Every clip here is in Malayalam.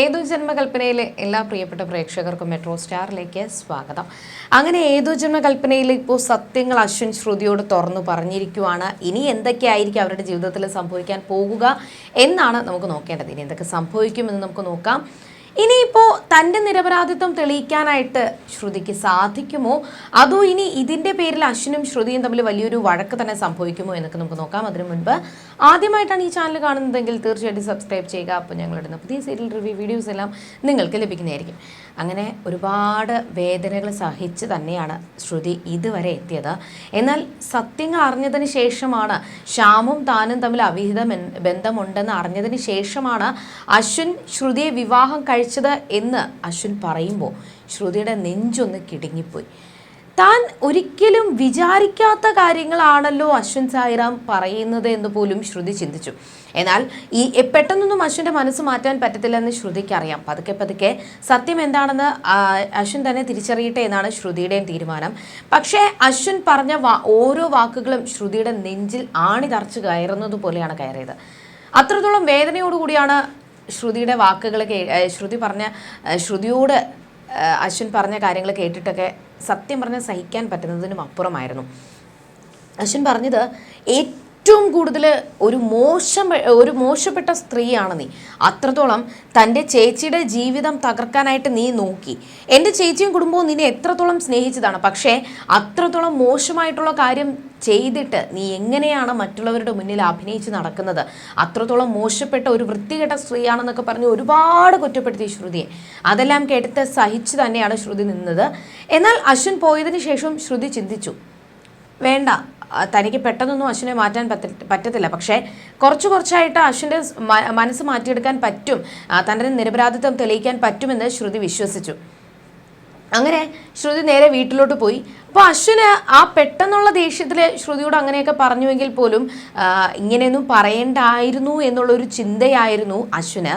ഏതു ജന്മകൽപ്പനയിലെ എല്ലാ പ്രിയപ്പെട്ട പ്രേക്ഷകർക്കും മെട്രോ സ്റ്റാറിലേക്ക് സ്വാഗതം. അങ്ങനെ ഏതു ജന്മകൽപ്പനയിൽ ഇപ്പോൾ സത്യങ്ങൾ അശ്വിൻ ശ്രുതിയോട് തുറന്നു പറഞ്ഞിരിക്കുവാണ്. ഇനി എന്തൊക്കെയായിരിക്കും അവരുടെ ജീവിതത്തിൽ സംഭവിക്കാൻ പോകുക? എന്നാണ് നമുക്ക് നോക്കേണ്ടത്. ഇനി എന്തൊക്കെ സംഭവിക്കുമെന്ന് നമുക്ക് നോക്കാം. ഇനിയിപ്പോൾ തന്റെ നിരപരാധിത്വം തെളിയിക്കാനായിട്ട് ശ്രുതിക്ക് സാധിക്കുമോ? അതോ ഇനി ഇതിന്റെ പേരിൽ അശ്വിനും ശ്രുതിയും തമ്മിൽ വലിയൊരു വഴക്ക് തന്നെ സംഭവിക്കുമോ എന്നൊക്കെ നമുക്ക് നോക്കാം. അതിനു മുൻപ് ആദ്യമായിട്ടാണ് ഈ ചാനൽ കാണുന്നതെങ്കിൽ തീർച്ചയായിട്ടും സബ്സ്ക്രൈബ് ചെയ്യുക. അപ്പോൾ ഞങ്ങളിടുന്ന പുതിയ സീരിയൽ റിവ്യൂ വീഡിയോസ് എല്ലാം നിങ്ങൾക്ക് ലഭിക്കുന്നതായിരിക്കും. അങ്ങനെ ഒരുപാട് വേദനകൾ സഹിച്ച് തന്നെയാണ് ശ്രുതി ഇതുവരെ എത്തിയത്. എന്നാൽ സത്യങ്ങൾ അറിഞ്ഞതിന് ശേഷമാണ് ശ്യാമും താനും തമ്മിൽ അവിഹിത ബന്ധമുണ്ടെന്ന് അറിഞ്ഞതിന് ശേഷമാണ് അശ്വിൻ ശ്രുതിയെ വിവാഹം കഴിച്ചത് എന്ന് അശ്വിൻ പറയുമ്പോൾ ശ്രുതിയുടെ നെഞ്ചൊന്ന് കിടുങ്ങിപ്പോയി. താൻ ഒരിക്കലും വിചാരിക്കാത്ത കാര്യങ്ങളാണല്ലോ അശ്വിൻ സായിറാം പറയുന്നത് എന്ന് പോലും ശ്രുതി ചിന്തിച്ചു. എന്നാൽ ഈ പെട്ടെന്നൊന്നും അശ്വിന്റെ മനസ്സ് മാറ്റാൻ പറ്റത്തില്ലെന്ന് ശ്രുതിക്ക് അറിയാം പതുക്കെ പതുക്കെ സത്യം എന്താണെന്ന് അശ്വിൻ തന്നെ തിരിച്ചറിയട്ടെ എന്നാണ് ശ്രുതിയുടെയും തീരുമാനം. പക്ഷേ അശ്വിൻ പറഞ്ഞ ഓരോ വാക്കുകളും ശ്രുതിയുടെ നെഞ്ചിൽ ആണി തറച്ച് കയറുന്നത് പോലെയാണ് കയറിയത്. അത്രത്തോളം വേദനയോടുകൂടിയാണ് ശ്രുതിയുടെ വാക്കുകൾ ശ്രുതി പറഞ്ഞ ശ്രുതിയോട് അശ്വിൻ പറഞ്ഞ കാര്യങ്ങൾ കേട്ടിട്ടൊക്കെ സത്യം പറഞ്ഞാൽ സഹിക്കാൻ പറ്റുന്നതിനും അപ്പുറമായിരുന്നു. അശ്വിൻ പറഞ്ഞത് ഏറ്റവും കൂടുതൽ ഒരു മോശം ഒരു മോശപ്പെട്ട സ്ത്രീയാണ് നീ. അത്രത്തോളം തന്റെ ചേച്ചിയുടെ ജീവിതം തകർക്കാനായിട്ട് നീ നോക്കി. എന്റെ ചേച്ചിയും കുടുംബവും നിന്നെ എത്രത്തോളം സ്നേഹിച്ചതാണ്. പക്ഷേ അത്രത്തോളം മോശമായിട്ടുള്ള കാര്യം ചെയ്തിട്ട് നീ എങ്ങനെയാണ് മറ്റുള്ളവരുടെ മുന്നിൽ അഭിനയിച്ച് നടക്കുന്നത്? അത്രത്തോളം മോശപ്പെട്ട ഒരു വൃത്തികെട്ട സ്ത്രീയാണെന്നൊക്കെ പറഞ്ഞ് ഒരുപാട് കുറ്റപ്പെടുത്തി ശ്രുതിയെ. അതെല്ലാം കേട്ടിട്ട് സഹിച്ചു തന്നെയാണ് ശ്രുതി നിന്നത്. എന്നാൽ അശ്വിൻ പോയതിന് ശേഷം ശ്രുതി ചിന്തിച്ചു. വേണ്ട തനിക്ക് പെട്ടെന്നൊന്നും അശ്വിനെ മാറ്റാൻ പറ്റ പറ്റത്തില്ല. പക്ഷേ കുറച്ച് കുറച്ചായിട്ട് അശ്വിന്റെ മനസ്സ് മാറ്റിയെടുക്കാൻ പറ്റും. തന്റെ നിരപരാധിത്വം തെളിയിക്കാൻ പറ്റുമെന്ന് ശ്രുതി വിശ്വസിച്ചു. അങ്ങനെ ശ്രുതി നേരെ വീട്ടിലോട്ട് പോയി. അപ്പോൾ അശ്വിന് ആ പെട്ടെന്നുള്ള ദേഷ്യത്തിൽ ശ്രുതിയോട് അങ്ങനെയൊക്കെ പറഞ്ഞുവെങ്കിൽ പോലും ഇങ്ങനെയൊന്നും പറയേണ്ടായിരുന്നു എന്നുള്ളൊരു ചിന്തയായിരുന്നു അശ്വിന്.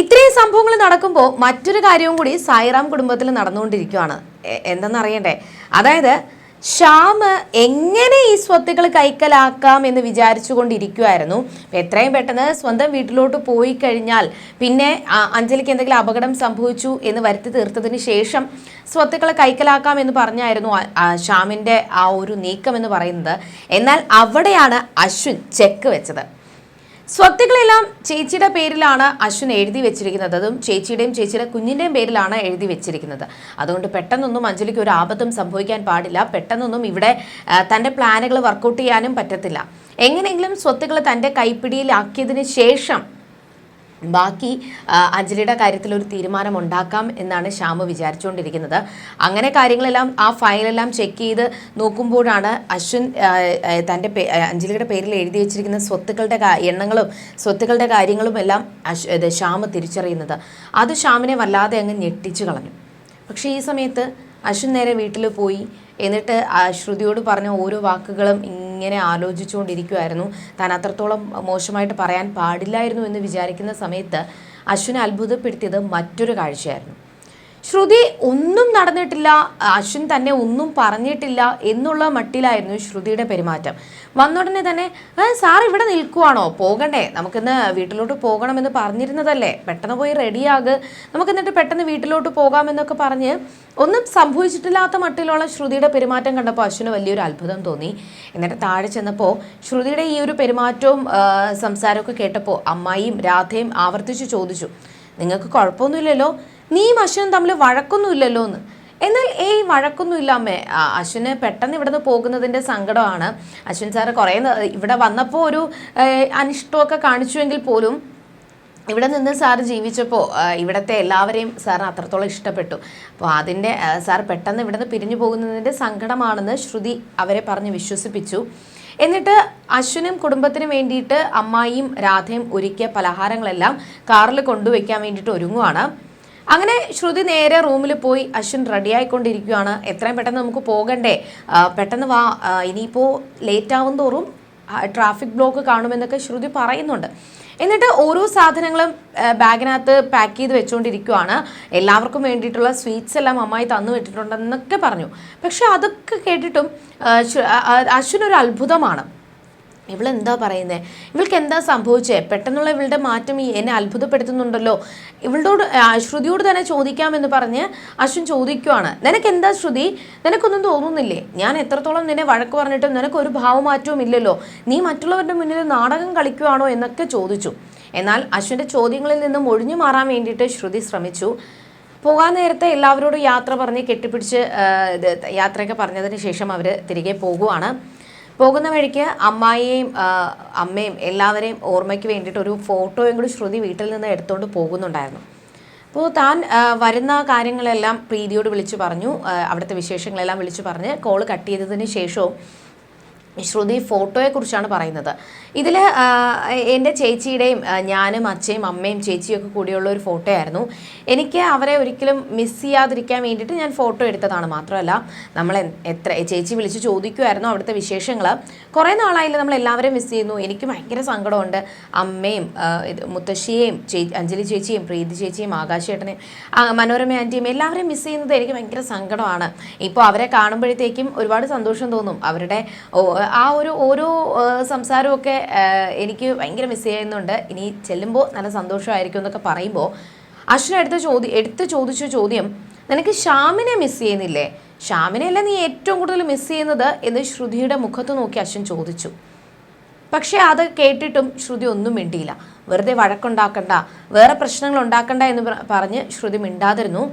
ഇത്രയും സംഭവങ്ങൾ നടക്കുമ്പോൾ മറ്റൊരു കാര്യവും കൂടി സായിറാം കുടുംബത്തിൽ നടന്നുകൊണ്ടിരിക്കുകയാണ് എന്തെന്നറിയണ്ടേ? അതായത് ശ്യാം എങ്ങനെ ഈ സ്വത്തുക്കൾ കൈക്കലാക്കാം എന്ന് വിചാരിച്ചു കൊണ്ടിരിക്കുമായിരുന്നു എത്രയും പെട്ടെന്ന് സ്വന്തം വീട്ടിലോട്ട് പോയി കഴിഞ്ഞാൽ പിന്നെ അഞ്ജലിക്ക് എന്തെങ്കിലും അപകടം സംഭവിച്ചു എന്ന് വരുത്തി തീർത്തതിന് ശേഷം സ്വത്തുക്കൾ കൈക്കലാക്കാം എന്ന് പറഞ്ഞായിരുന്നു ശ്യാമിന്റെ ആ ഒരു നീക്കം എന്ന് പറയുന്നത്. എന്നാൽ അവിടെയാണ് അശ്വിൻ ചെക്ക് വെച്ചത്. സ്വത്തുക്കളെല്ലാം ചേച്ചിയുടെ പേരിലാണ് അശ്വിൻ എഴുതി വെച്ചിരിക്കുന്നത്. അതും ചേച്ചിയുടെയും ചേച്ചിയുടെ കുഞ്ഞിന്റെയും പേരിലാണ് എഴുതി വെച്ചിരിക്കുന്നത്. അതുകൊണ്ട് പെട്ടെന്നൊന്നും അഞ്ജലിക്ക് ഒരു ആപത്തും സംഭവിക്കാൻ പാടില്ല. പെട്ടെന്നൊന്നും ഇവിടെ തന്റെ പ്ലാനുകൾ വർക്കൗട്ട് ചെയ്യാനും പറ്റത്തില്ല. എങ്ങനെയെങ്കിലും സ്വത്തുക്കൾ തന്റെ കൈപ്പിടിയിലാക്കിയതിന് ശേഷം ബാക്കി അഞ്ജലിയുടെ കാര്യത്തിൽ ഒരു തീരുമാനം ഉണ്ടാക്കാം എന്നാണ് ശ്യാമ് വിചാരിച്ചുകൊണ്ടിരിക്കുന്നത്. അങ്ങനെ കാര്യങ്ങളെല്ലാം ആ ഫയലെല്ലാം ചെക്ക് ചെയ്ത് നോക്കുമ്പോഴാണ് അശ്വിൻ തന്റെ അഞ്ജലിയുടെ പേരിൽ എഴുതി വെച്ചിരിക്കുന്ന സ്വത്തുക്കളുടെ എണ്ണങ്ങളും സ്വത്തുക്കളുടെ കാര്യങ്ങളും എല്ലാം ശ്യാമ് തിരിച്ചറിയുന്നത്. അത് ശ്യാമിനെ വല്ലാതെ അങ്ങ് ഞെട്ടിച്ചു കളഞ്ഞു. പക്ഷേ ഈ സമയത്ത് അശ്വിൻ നേരെ വീട്ടിൽ പോയി. എന്നിട്ട് ശ്രുതിയോട് പറഞ്ഞ ഓരോ വാക്കുകളും ഇങ്ങനെ ആലോചിച്ചുകൊണ്ടിരിക്കുമായിരുന്നു താൻ അത്രത്തോളം മോശമായിട്ട് പറയാൻ പാടില്ലായിരുന്നു എന്ന് വിചാരിക്കുന്ന സമയത്ത് അശ്വിനെ അത്ഭുതപ്പെടുത്തിയത് മറ്റൊരു കാഴ്ചയായിരുന്നു. ശ്രുതി ഒന്നും നടന്നിട്ടില്ല അശ്വിൻ തന്നെ ഒന്നും പറഞ്ഞിട്ടില്ല എന്നുള്ള മട്ടിലായിരുന്നു ശ്രുതിയുടെ പെരുമാറ്റം. വന്നുടനെ തന്നെ സാർ ഇവിടെ നിൽക്കുവാണോ? പോകണ്ടേ? നമുക്കിന്ന് വീട്ടിലോട്ട് പോകണമെന്ന് പറഞ്ഞിരുന്നതല്ലേ? പെട്ടെന്ന് പോയി റെഡിയാക്. നമുക്ക് എന്നിട്ട് പെട്ടെന്ന് വീട്ടിലോട്ട് പോകാമെന്നൊക്കെ പറഞ്ഞ് ഒന്നും സംഭവിച്ചിട്ടില്ലാത്ത മട്ടിലുള്ള ശ്രുതിയുടെ പെരുമാറ്റം കണ്ടപ്പോൾ അശ്വിന് വലിയൊരു അത്ഭുതം തോന്നി. എന്നിട്ട് താഴെ ചെന്നപ്പോൾ ശ്രുതിയുടെ ഈ ഒരു പെരുമാറ്റവും സംസാരമൊക്കെ കേട്ടപ്പോൾ അമ്മായിയും രാധയും ആവർത്തിച്ച് ചോദിച്ചു നിങ്ങൾക്ക് കുഴപ്പമൊന്നുമില്ലല്ലോ? നീയും അശ്വനും തമ്മിൽ വഴക്കൊന്നുമില്ലല്ലോ എന്ന് എന്നാൽ ഏയ് വഴക്കൊന്നുമില്ല അമ്മേ. അശ്വന് പെട്ടെന്ന് ഇവിടുന്ന് പോകുന്നതിന്റെ സങ്കടമാണ്. അശ്വിൻ സാറ് കുറേ ഇവിടെ വന്നപ്പോൾ ഒരു അനിഷ്ടമൊക്കെ കാണിച്ചുവെങ്കിൽ പോലും ഇവിടെ നിന്ന് സാർ ജീവിച്ചപ്പോൾ ഇവിടുത്തെ എല്ലാവരെയും സാറിന് അത്രത്തോളം ഇഷ്ടപ്പെട്ടു. അപ്പോൾ അതിന്റെ സാർ പെട്ടെന്ന് ഇവിടുന്ന് പിരിഞ്ഞു പോകുന്നതിന്റെ സങ്കടമാണെന്ന് ശ്രുതി അവരെ പറഞ്ഞ് വിശ്വസിപ്പിച്ചു. എന്നിട്ട് അശ്വിനും കുടുംബത്തിനും വേണ്ടിയിട്ട് അമ്മായിയും രാധയും ഒരുക്കിയ പലഹാരങ്ങളെല്ലാം കാറിൽ കൊണ്ടുവയ്ക്കാൻ വേണ്ടിയിട്ട് ഒരുങ്ങുവാണ്. അങ്ങനെ ശ്രുതി നേരെ റൂമിൽ പോയി അശ്വിൻ റെഡിയായിക്കൊണ്ടിരിക്കുകയാണ് എത്രയും പെട്ടെന്ന് നമുക്ക് പോകണ്ടേ? പെട്ടെന്ന് വാ. ഇനിയിപ്പോൾ ലേറ്റ് ആവും തോറും ട്രാഫിക് ബ്ലോക്ക് കാണുമെന്നൊക്കെ ശ്രുതി പറയുന്നുണ്ട്. എന്നിട്ട് ഓരോ സാധനങ്ങളും ബാഗിനകത്ത് പാക്ക് ചെയ്ത് വെച്ചുകൊണ്ടിരിക്കുവാണ് എല്ലാവർക്കും വേണ്ടിയിട്ടുള്ള സ്വീറ്റ്സ് എല്ലാം അമ്മായി തന്നു വിട്ടിട്ടുണ്ടെന്നൊക്കെ പറഞ്ഞു. പക്ഷെ അതൊക്കെ കേട്ടിട്ടും അശ്വിനൊരു അത്ഭുതമാണ്. ഇവളെന്താ പറയുന്നത് ഇവൾക്ക് എന്താ സംഭവിച്ചേ? പെട്ടെന്നുള്ള ഇവളുടെ മാറ്റം എന്നെ അത്ഭുതപ്പെടുത്തുന്നുണ്ടല്ലോ. ഇവളോട് ശ്രുതിയോട് തന്നെ ചോദിക്കാമെന്ന് പറഞ്ഞ് അശ്വിൻ ചോദിക്കുവാണ്. നിനക്ക് എന്താ ശ്രുതി? നിനക്കൊന്നും തോന്നുന്നില്ലേ? ഞാൻ എത്രത്തോളം നിന്നെ വഴക്ക് പറഞ്ഞിട്ടും നിനക്ക് ഒരു ഭാവമാറ്റവും ഇല്ലല്ലോ. നീ മറ്റുള്ളവരുടെ മുന്നിൽ നാടകം കളിക്കുവാണോ? എന്നൊക്കെ ചോദിച്ചു. എന്നാൽ അശ്വിന്റെ ചോദ്യങ്ങളിൽ നിന്നും ഒഴിഞ്ഞു മാറാൻ വേണ്ടിയിട്ട് ശ്രുതി ശ്രമിച്ചു. പോകാൻ നേരത്തെ എല്ലാവരോടും യാത്ര പറഞ്ഞ് കെട്ടിപ്പിടിച്ച് യാത്രയൊക്കെ പറഞ്ഞതിന് ശേഷം അവർ തിരികെ പോകുവാണ്. പോകുന്ന വഴിക്ക് അമ്മായിയെയും അമ്മയും എല്ലാവരെയും ഓർമ്മയ്ക്ക് വേണ്ടിയിട്ട് ഒരു ഫോട്ടോയും കൂടി ശ്രുതി വീട്ടിൽ നിന്ന് എടുത്തുകൊണ്ട് പോകുന്നുണ്ടായിരുന്നു. അപ്പോൾ താൻ വരുന്ന കാര്യങ്ങളെല്ലാം പ്രീതിയോട് വിളിച്ചു പറഞ്ഞു അവിടുത്തെ വിശേഷങ്ങളെല്ലാം വിളിച്ചു പറഞ്ഞ് കോൾ കട്ട് ചെയ്തതിന് ശേഷവും ശ്രുതി ഫോട്ടോയെക്കുറിച്ചാണ് പറയുന്നത്. ഇതിൽ എന്റെ ചേച്ചിയുടെയും ഞാനും അച്ഛയും അമ്മയും ചേച്ചിയൊക്കെ കൂടിയുള്ള ഒരു ഫോട്ടോ ആയിരുന്നു എനിക്ക് അവരെ ഒരിക്കലും മിസ് ചെയ്യാതിരിക്കാൻ വേണ്ടിയിട്ട് ഞാൻ ഫോട്ടോ എടുത്തതാണ് മാത്രമല്ല നമ്മൾ എത്ര ചേച്ചി വിളിച്ച് ചോദിക്കുമായിരുന്നു അവിടുത്തെ വിശേഷങ്ങൾ കുറേ നാളായില്ല നമ്മൾ എല്ലാവരെയും മിസ് ചെയ്യുന്നു. എനിക്ക് ഭയങ്കര സങ്കടമുണ്ട്. അമ്മയും മുത്തശ്ശിയെയും അഞ്ജലി ചേച്ചിയും പ്രീതി ചേച്ചിയും ആകാശേട്ടനെയും മനോരമ ആന്റിയും എല്ലാവരെയും മിസ് ചെയ്യുന്നത് എനിക്ക് ഭയങ്കര സങ്കടമാണ്. ഇപ്പോൾ അവരെ കാണുമ്പോഴത്തേക്കും ഒരുപാട് സന്തോഷം തോന്നും. അവരുടെ ആ ഒരു ഓരോ സംസാരമൊക്കെ എനിക്ക് ഭയങ്കര മിസ് ചെയ്യുന്നുണ്ട്. ഇനി ചെല്ലുമ്പോൾ നല്ല സന്തോഷമായിരിക്കും എന്നൊക്കെ പറയുമ്പോൾ അശ്വിൻ എടുത്ത ചോദ്യം എടുത്ത് ചോദിച്ച ചോദ്യം നിനക്ക് ഷ്യാമിനെ മിസ് ചെയ്യുന്നില്ലേ? ഷ്യാമിനെയല്ല നീ ഏറ്റവും കൂടുതൽ മിസ് ചെയ്യുന്നത്? എന്ന് ശ്രുതിയുടെ മുഖത്ത് നോക്കി അശ്വിൻ ചോദിച്ചു. പക്ഷേ അത് കേട്ടിട്ടും ശ്രുതി ഒന്നും മിണ്ടിയില്ല. വെറുതെ വഴക്കുണ്ടാക്കണ്ട വേറെ പ്രശ്നങ്ങൾ ഉണ്ടാക്കണ്ട എന്ന് പറഞ്ഞ് ശ്രുതി മിണ്ടാതിരുന്നു.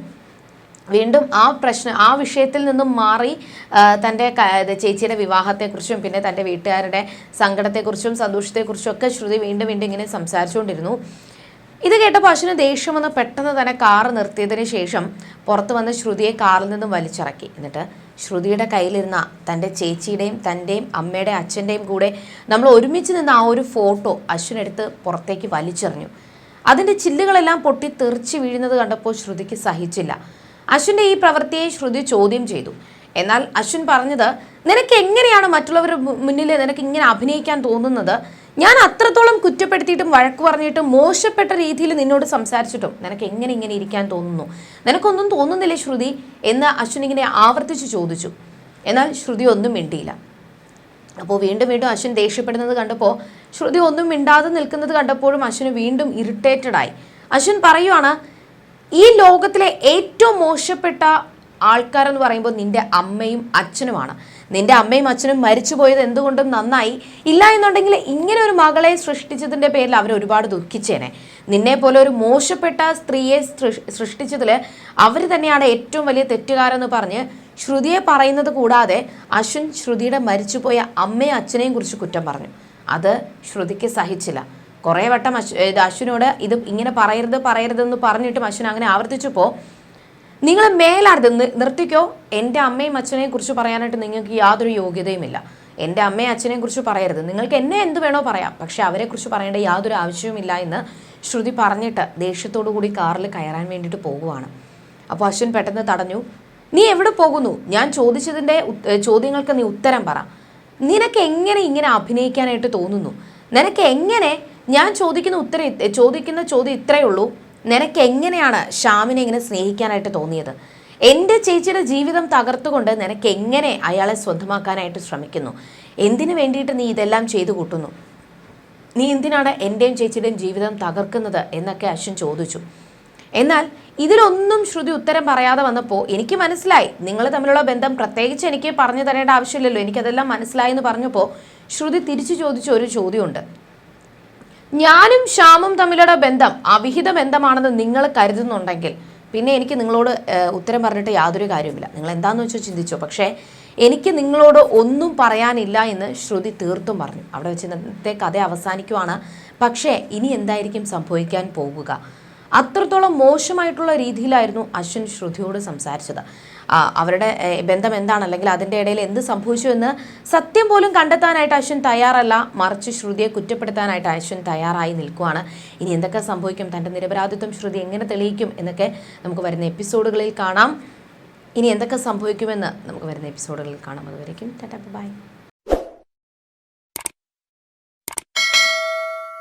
വീണ്ടും ആ പ്രശ്നം ആ വിഷയത്തിൽ നിന്നും മാറി തന്റെ ചേച്ചിയുടെ വിവാഹത്തെക്കുറിച്ചും പിന്നെ തന്റെ വീട്ടുകാരുടെ സങ്കടത്തെക്കുറിച്ചും സന്തോഷത്തെക്കുറിച്ചും ഒക്കെ ശ്രുതി വീണ്ടും വീണ്ടും ഇങ്ങനെ സംസാരിച്ചുകൊണ്ടിരുന്നു. ഇത് കേട്ടപ്പോൾ അശ്വിന് ദേഷ്യം വന്ന് പെട്ടെന്ന് തന്നെ കാർ നിർത്തിയതിന് ശേഷം പുറത്ത് വന്ന് ശ്രുതിയെ കാറിൽ നിന്നും വലിച്ചിറക്കി. എന്നിട്ട് ശ്രുതിയുടെ കയ്യിലിരുന്ന തന്റെ ചേച്ചിയുടെയും തന്റെയും അമ്മയുടെയും അച്ഛന്റെയും കൂടെ നമ്മൾ ഒരുമിച്ച് നിന്ന് ആ ഒരു ഫോട്ടോ അശ്വിൻ എടുത്ത് പുറത്തേക്ക് വലിച്ചെറിഞ്ഞു. അതിന്റെ ചില്ലുകളെല്ലാം പൊട്ടി തെറിച്ച് വീഴുന്നത് കണ്ടപ്പോൾ ശ്രുതിക്ക് സഹിച്ചില്ല. അശ്വിന്റെ ഈ പ്രവൃത്തിയെ ശ്രുതി ചോദ്യം ചെയ്തു. എന്നാൽ അശ്വിൻ പറഞ്ഞത് നിനക്ക് എങ്ങനെയാണ് മറ്റുള്ളവരുടെ മുന്നിൽ നിനക്ക് ഇങ്ങനെ അഭിനയിക്കാൻ തോന്നുന്നത്? ഞാൻ അത്രത്തോളം കുറ്റപ്പെടുത്തിയിട്ടും വഴക്ക് പറഞ്ഞിട്ടും മോശപ്പെട്ട രീതിയിൽ നിന്നോട് സംസാരിച്ചിട്ടും നിനക്ക് എങ്ങനെ ഇങ്ങനെ ഇരിക്കാൻ തോന്നുന്നു? നിനക്കൊന്നും തോന്നുന്നില്ലേ ശ്രുതി? എന്ന് അശ്വിൻ ഇങ്ങനെ ആവർത്തിച്ച് ചോദിച്ചു. എന്നാൽ ശ്രുതി ഒന്നും മിണ്ടിയില്ല. അപ്പോൾ വീണ്ടും വീണ്ടും അശ്വിൻ ദേഷ്യപ്പെടുന്നത് കണ്ടപ്പോൾ ശ്രുതി ഒന്നും മിണ്ടാതെ നിൽക്കുന്നത് കണ്ടപ്പോഴും അശ്വിന് വീണ്ടും ഇറിറ്റേറ്റഡ് ആയി. അശ്വിൻ പറയുവാണ് ഈ ലോകത്തിലെ ഏറ്റവും മോശപ്പെട്ട ആൾക്കാരെന്ന് പറയുമ്പോൾ നിന്റെ അമ്മയും അച്ഛനുമാണ്. നിന്റെ അമ്മയും അച്ഛനും മരിച്ചു പോയത് എന്തുകൊണ്ടും നന്നായി. ഇല്ല എന്നുണ്ടെങ്കിൽ ഇങ്ങനെ ഒരു മകളെ സൃഷ്ടിച്ചതിന്റെ പേരിൽ അവർ ഒരുപാട് ദുഃഖിച്ചേനെ. നിന്നെ പോലെ ഒരു മോശപ്പെട്ട സ്ത്രീയെ സൃഷ്ടിച്ചതിൽ അവർ തന്നെയാണ് ഏറ്റവും വലിയ തെറ്റുകാരെന്ന് പറഞ്ഞ് ശ്രുതിയെ പറയുന്നത് കൂടാതെ അശ്വിൻ ശ്രുതിയുടെ മരിച്ചുപോയ അമ്മയും അച്ഛനെയും കുറിച്ച് കുറ്റം പറഞ്ഞു. അത് ശ്രുതിക്ക് സഹിച്ചില്ല. കുറേ വട്ടം അശ് ഇത് അശ്വിനോട് ഇത് ഇങ്ങനെ പറയരുത് പറയരുതെന്ന് പറഞ്ഞിട്ടും അശ്വിൻ അങ്ങനെ ആവർത്തിച്ചപ്പോൾ നിങ്ങൾ മേലാർത് നിർത്തിക്കോ? എന്റെ അമ്മയും അച്ഛനെയും കുറിച്ച് പറയാനായിട്ട് നിങ്ങൾക്ക് യാതൊരു യോഗ്യതയുമില്ല. എന്റെ അമ്മയും അച്ഛനെയും കുറിച്ച് പറയരുത്. നിങ്ങൾക്ക് എന്നെ എന്ത് വേണോ പറയാം. പക്ഷേ അവരെക്കുറിച്ച് പറയേണ്ട യാതൊരു ആവശ്യവുമില്ല എന്ന് ശ്രുതി പറഞ്ഞിട്ട് ദേഷ്യത്തോടു കൂടി കാറിൽ കയറാൻ വേണ്ടിയിട്ട് പോകുവാണ് അപ്പോൾ അശ്വിൻ പെട്ടെന്ന് തടഞ്ഞു. നീ എവിടെ പോകുന്നു? ഞാൻ ചോദിച്ചതിന്റെ ചോദ്യങ്ങൾക്ക് നീ ഉത്തരം പറ. നിനക്ക് എങ്ങനെ ഇങ്ങനെ അഭിനയിക്കാനായിട്ട് തോന്നുന്നു? നിനക്ക് എങ്ങനെ ഞാൻ ചോദിക്കുന്ന ഉത്തര ചോദിക്കുന്ന ചോദ്യം ഇത്രയേ ഉള്ളൂ. നിനക്ക് എങ്ങനെയാണ് ഷാമിനെ ഇങ്ങനെ സ്നേഹിക്കാനായിട്ട് തോന്നിയത്? എന്റെ ചേച്ചിയുടെ ജീവിതം തകർത്തുകൊണ്ട് നിനക്ക് എങ്ങനെ അയാളെ സ്വന്തമാക്കാനായിട്ട് ശ്രമിക്കുന്നു? എന്തിനു വേണ്ടിയിട്ട് നീ ഇതെല്ലാം ചെയ്തു കൂട്ടുന്നു? നീ എന്തിനാണ് എന്റെയും ചേച്ചിയുടെയും ജീവിതം തകർക്കുന്നത് എന്നൊക്കെ അശ്വിൻ ചോദിച്ചു. എന്നാൽ ഇതിലൊന്നും ശ്രുതി ഉത്തരം പറയാതെ വന്നപ്പോൾ എനിക്ക് മനസ്സിലായി. നിങ്ങൾ തമ്മിലുള്ള ബന്ധം പ്രത്യേകിച്ച് എനിക്ക് പറഞ്ഞു തരേണ്ട ആവശ്യമില്ലല്ലോ. എനിക്കതെല്ലാം മനസ്സിലായി എന്ന് പറഞ്ഞപ്പോൾ ശ്രുതി തിരിച്ചു ചോദിച്ച ഒരു ചോദ്യമുണ്ട്. ഞാനും ശ്യാമും തമ്മിലുള്ള ബന്ധം അവിഹിത ബന്ധമാണെന്ന് നിങ്ങൾ കരുതുന്നുണ്ടെങ്കിൽ പിന്നെ എനിക്ക് നിങ്ങളോട് ഉത്തരം പറഞ്ഞിട്ട് യാതൊരു കാര്യവുമില്ല. നിങ്ങൾ എന്താന്ന് വെച്ചാൽ ചിന്തിച്ചോ? പക്ഷേ എനിക്ക് നിങ്ങളോട് ഒന്നും പറയാനില്ല എന്ന് ശ്രുതി തീർത്തും പറഞ്ഞു. അവിടെ വെച്ച് ഇന്നത്തെ കഥ അവസാനിക്കുവാണ്. പക്ഷേ ഇനി എന്തായിരിക്കും സംഭവിക്കാൻ പോകുക അത്രത്തോളം മോശമായിട്ടുള്ള രീതിയിലായിരുന്നു അശ്വിൻ ശ്രുതിയോട് സംസാരിച്ചത്. അവരുടെ ബന്ധം എന്താണ്? അല്ലെങ്കിൽ അതിന്റെ ഇടയിൽ എന്ത് സംഭവിച്ചു എന്ന് സത്യം പോലും കണ്ടെത്താനായിട്ട് അശ്വിൻ തയ്യാറല്ല. മറിച്ച് ശ്രുതിയെ കുറ്റപ്പെടുത്താനായിട്ട് അശ്വിൻ തയ്യാറായി നിൽക്കുകയാണ് ഇനി എന്തൊക്കെ സംഭവിക്കും? തന്റെ നിരപരാധിത്വം ശ്രുതി എങ്ങനെ തെളിയിക്കും? എന്നൊക്കെ നമുക്ക് വരുന്ന എപ്പിസോഡുകളിൽ കാണാം. ഇനി എന്തൊക്കെ സംഭവിക്കുമെന്ന് നമുക്ക് വരുന്ന എപ്പിസോഡുകളിൽ കാണാം. അതുവരേക്കും ടാറ്റാ ബൈ.